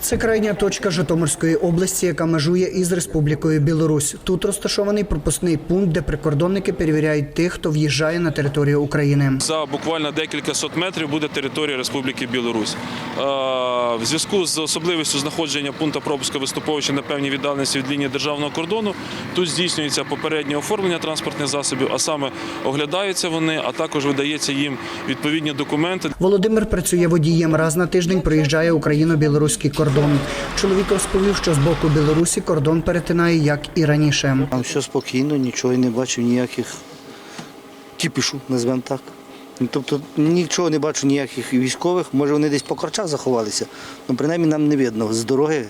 Це крайня точка Житомирської області, яка межує із Республікою Білорусь. Тут розташований пропускний пункт, де прикордонники перевіряють тих, хто в'їжджає на територію України. За буквально декілька сот метрів буде територія Республіки Білорусь. Е, В зв'язку з особливістю знаходження пункту пропуску виступовича на певній віддаленості від лінії державного кордону, тут здійснюється попереднє оформлення транспортних засобів, а саме оглядаються вони, а також видається їм відповідні документи. Володимир працює водієм. Раз на тиждень проїжджає україно-білоруський кордон. Чоловік розповів, що з боку Білорусі кордон перетинає як і раніше. Там все спокійно, нічого не бачив, ніяких тіпішу, назвемо так. Ну, Тобто нічого не бачу, ніяких військових. Може вони десь по корчах заховалися. але принаймні нам не видно. З дороги,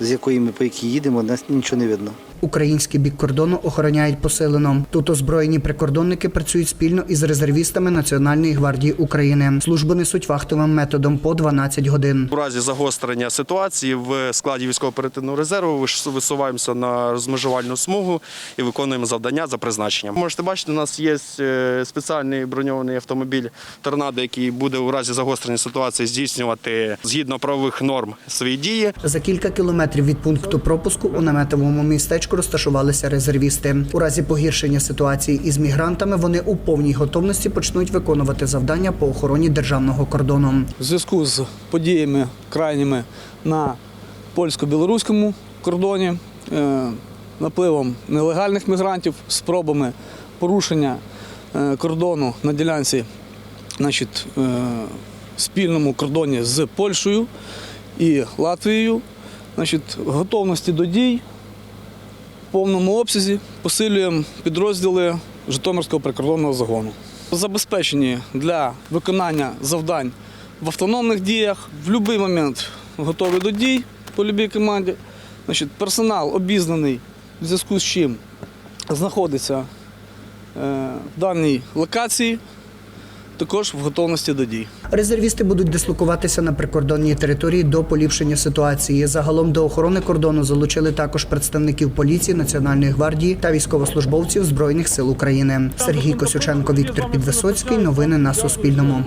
з якої ми по якій їдемо, нас нічого не видно. Український бік кордону охороняють посилено. Тут озброєні прикордонники працюють спільно із резервістами Національної гвардії України. Службу несуть вахтовим методом по 12 годин. У разі загострення ситуації в складі військово-оперативного резерву висуваємося на розмежувальну смугу і виконуємо завдання за призначенням. Можете бачити, у нас є е, спеціальний броньований автомобіль торнадо, який буде у разі загострення ситуації здійснювати згідно правових норм свої дії. За кілька кілометрів від пункту пропуску у наметовому містечку розташувалися резервісти. У разі погіршення ситуації із мігрантами вони у повній готовності почнуть виконувати завдання по охороні державного кордону. В зв'язку з подіями крайніми на польсько-білоруському кордоні, е, напливом нелегальних мігрантів, спробами порушення е, кордону на ділянці, значить, е, спільному кордоні з Польщею і Латвією, значить, готовності до дій в повному обсязі посилюємо підрозділи Житомирського прикордонного загону. Забезпечені для виконання завдань в автономних діях, в будь-який момент готові до дій по будь-якій команді. Значить, персонал обізнаний, в зв'язку з чим знаходиться е, в даній локації, також в готовності до дій. Резервісти будуть дислокуватися на прикордонній території до поліпшення ситуації. Загалом до охорони кордону залучили також представників поліції, національної гвардії та військовослужбовців збройних сил України. Сергій Косюченко, Віктор Підвисоцький. Новини на Суспільному.